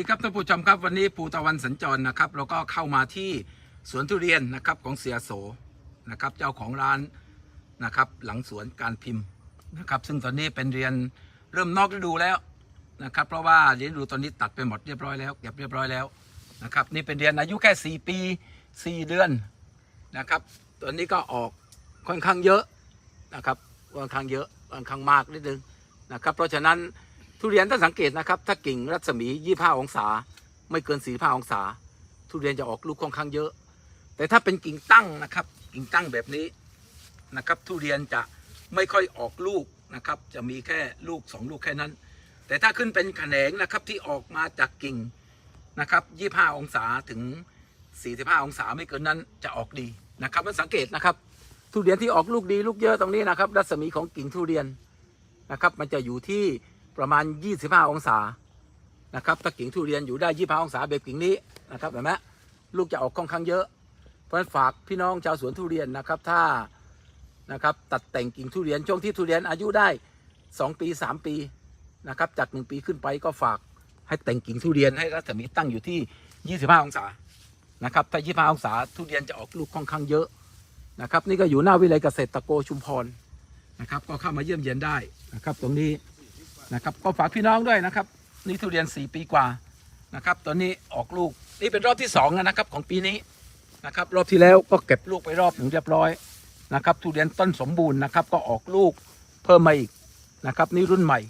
สวัสดีครับท่านผู้ชมครับวันนี้ปูตะวันสัญจรนะครับเราก็เข้ามาที่สวนทุเรียนนะครับของเสียโสนะครับเจ้าของร้านนะครับหลังสวนการพิมพ์นะครับซึ่งตอนนี้เป็นเรียนเริ่มนอกฤดูแล้วนะครับเพราะว่าเรียนฤดูตอนนี้ตัดไปหมดเรียบร้อยแล้วเก็บเรียบร้อยแล้วนะครับนี่เป็นเรียนอายุแค่ 4 ปี 4 เดือนนะครับตอนนี้ก็ออกค่อนข้างเยอะนะครับค่อนข้างเยอะค่อนข้างมากนิดนึงนะครับเพราะฉะนั้น ทุเรียนถ้าสังเกตนะครับ ถ้ากิ่งรัศมี 25 องศา ไม่เกิน 45 องศา ทุเรียนจะออกลูกค่อนข้างเยอะ แต่ถ้าเป็นกิ่งตั้งนะครับ กิ่งตั้งแบบนี้นะครับ ทุเรียนจะไม่ค่อยออกลูกนะครับ จะมีแค่ลูก 2 ลูกแค่นั้น แต่ถ้าขึ้นเป็นแขนงนะครับที่ออกมาจากกิ่งนะครับ 25 องศาถึง 45 องศาไม่เกินนั้นจะออกดีนะครับมันสังเกตนะครับ ทุเรียนที่ออกลูกดีลูกเยอะตรงนี้นะครับ รัศมีของกิ่งทุเรียนนะครับ มันจะอยู่ที่ ประมาณ 25 องศานะครับถ้ากิ่งทุเรียนอยู่ได้ 25 องศาแบบกิ่งนี้นะครับเห็นไหมลูกจะออกค่อนข้างเยอะ เพราะฉะนั้นฝากพี่น้องชาวสวนทุเรียนนะครับถ้านะครับตัดแต่งกิ่งทุเรียนช่วงที่ทุเรียนอายุได้ 2 ปี 3 ปีนะครับจาก 1 ปีขึ้นไปก็ฝากให้แต่งกิ่งทุเรียนให้รัศมีตั้งอยู่ที่ 25 องศานะครับถ้า 25 องศาทุเรียนจะออกลูกค่อนข้างเยอะนะครับนี่ก็อยู่หน้าวิเลยเกษตรตะโกชุมพรนะครับก็เข้ามาเยี่ยมเยียนได้นะครับตรงนี้ นะครับก็ฝากพี่น้องด้วยนะครับนี่ทุเรียน 4 ปีกว่านะครับ ตอนนี้ออกลูกนี่เป็นรอบที่2แล้วนะครับของปีนี้นะครับ รอบที่แล้วก็เก็บลูกไปรอบหนึ่งเรียบร้อยนะครับ ทุเรียนต้นสมบูรณ์นะครับ ก็ออกลูกเพิ่มมาอีกนะครับ นี่รุ่นใหม่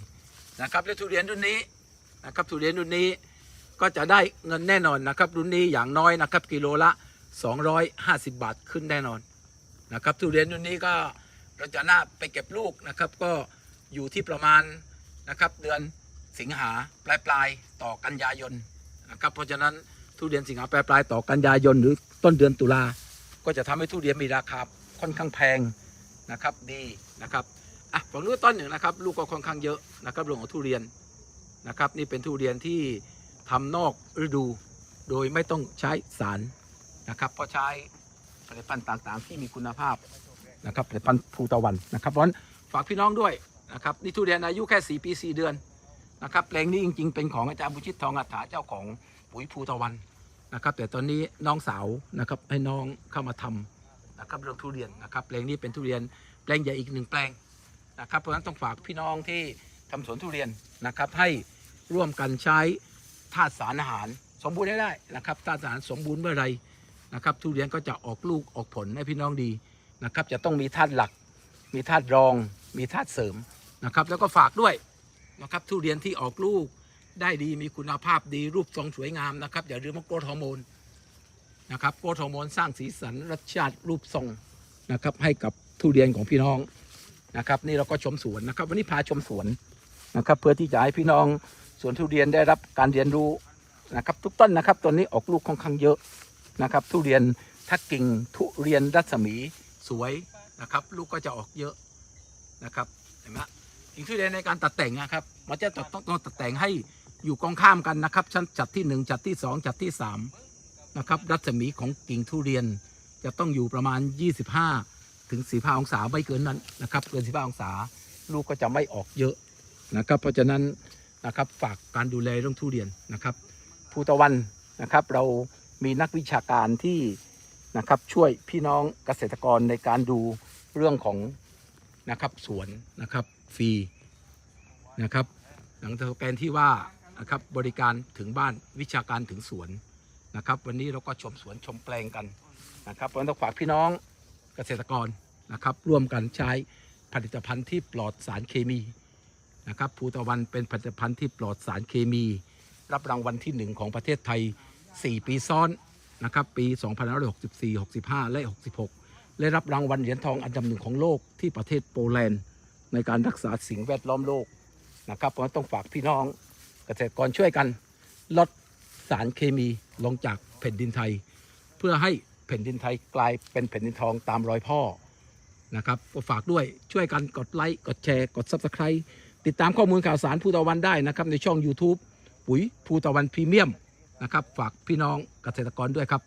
นะครับและทุเรียนรุ่นนี้นะครับ ทุเรียนรุ่นนี้ก็จะได้เงินแน่นอนนะครับ รุ่นนี้อย่างน้อยนะครับ กิโลละ 250 บาทขึ้นแน่นอนนะครับ ทุเรียนรุ่นนี้ก็เราจะน่าไปเก็บลูกนะครับ ก็อยู่ที่ประมาณ นะครับ เดือนสิงหาปลายปลายต่อกันยายนนะครับเพราะฉะนั้นทุเรียนสิงหาปลายปลายต่อกันยายนหรือต้นเดือนตุลาก็จะทำให้ทุเรียนมีราคาค่อนข้างแพงนะครับดีนะครับอะฝั่งนู้นต้นหนึ่งนะครับ ลูกก็ค่อนข้างเยอะนะครับรื่องของทุเรียนนะครับ นี่เป็นทุเรียนที่ทำนอกฤดู โดยไม่ต้องใช้สารนะครับเพราะใช้ผลิตภัณฑ์ต่างๆ ที่มีคุณภาพนะครับผลิตภัณฑ์ภูตะวันนะครับเพราะฉะนั้นฝากพี่น้องด้วย นะครับนี่ทุเรียนอายุแค่ 4 ปี 4 เดือนนะครับแปลงนี้จริง ๆ เป็นของอาจารย์บุชิตทองอัฏฐาเจ้าของปุ๋ยภูตะวันนะครับ แต่ตอนนี้น้องสาวนะครับให้น้องเข้ามาทำนะครับเรื่องทุเรียนนะครับแปลงนี้เป็นทุเรียนแปลงใหญ่อีกหนึ่งแปลงนะครับเพราะฉะนั้นต้องฝากพี่น้องที่ทำสวนทุเรียนนะครับให้ร่วมกันใช้ธาตุสารอาหาร สมบูรณ์ให้ได้นะครับธาตุสารสมบูรณ์เมื่อไรนะครับทุเรียนก็จะออกลูกออกผลให้พี่น้องดีนะครับจะต้องมีธาตุหลัก มีธาตุรอง มีธาตุเสริม นะครับแล้วก็ฝากด้วยนะครับทุเรียนที่ออกลูกได้ดีมีคุณภาพดีรูปทรงสวยงามนะครับอย่าลืมว่าโกรทฮอร์โมนนะครับโกรทฮอร์โมนสร้างสีสันรสชาติรูปทรงนะครับให้กับทุเรียนของพี่น้องนะครับ นี่เราก็ชมสวนนะครับ วันนี้พาชมสวนนะครับ เพื่อที่จะให้พี่น้องสวนทุเรียนได้รับการเรียนรู้นะครับ ทุกต้นนะครับตอนนี้ออกลูกค่อนข้างเยอะนะครับ ทุเรียนถ้ากิ่งทุเรียนรัศมีสวยนะครับ ลูกก็จะออกเยอะนะครับเห็นไหม กิ่งทุเรียนในการตัดแต่งนะครับ มันจะต้องต้องตัดแต่งให้อยู่กองข้ามกันนะครับ ชั้นจัดที่หนึ่งจัดที่สองจัดที่สามนะครับ รัศมีของกิ่งทุเรียนจะต้องอยู่ประมาณ 25 ถึง45องศาไม่เกินนั้นนะครับเกิน45องศาลูกก็จะไม่ออกเยอะนะครับ เพราะฉะนั้นนะครับฝากการดูแลเรื่องทุเรียนนะครับภูตะวันนะครับ เรามีนักวิชาการที่นะครับช่วยพี่น้องเกษตรกรในการดูเรื่องของ นะครับสวนนะครับฟรีนะครับหลังจากแกนที่ว่านะครับบริการถึงบ้านวิชาการถึงสวนนะครับ วันนี้เราก็ชมสวนชมแปลงกันนะครับเพราะฉะนั้นต้องฝากพี่น้องเกษตรกรนะครับ ร่วมกันใช้ผลิตภัณฑ์ที่ปลอดสารเคมีนะครับภูตะวันเป็นผลิตภัณฑ์ที่ปลอดสารเคมี รับรางวัลที่หนึ่งของประเทศไทย 4 ปีซ้อนนะครับปี 2564 65 และ 66 ได้รับรางวัลเหรียญทองอันดับหนึ่งของโลกที่ประเทศโปแลนด์ ในการรักษาสิ่งแวดล้อมโลกนะครับเพราะต้องฝากพี่น้องเกษตรกรช่วยกันลดสารเคมีลงจากแผ่นดินไทย เพื่อให้แผ่นดินไทยกลายเป็นแผ่นดินทองตามรอยพ่อนะครับก็ฝากด้วยช่วยกันกดไลค์กดแชร์กด Subscribe ติดตามข้อมูลข่าวสารภูตะวันได้นะครับในช่อง YouTube ปุ๋ยภูตะวันพรีเมียมนะครับฝากพี่น้องเกษตรกรด้วยครับ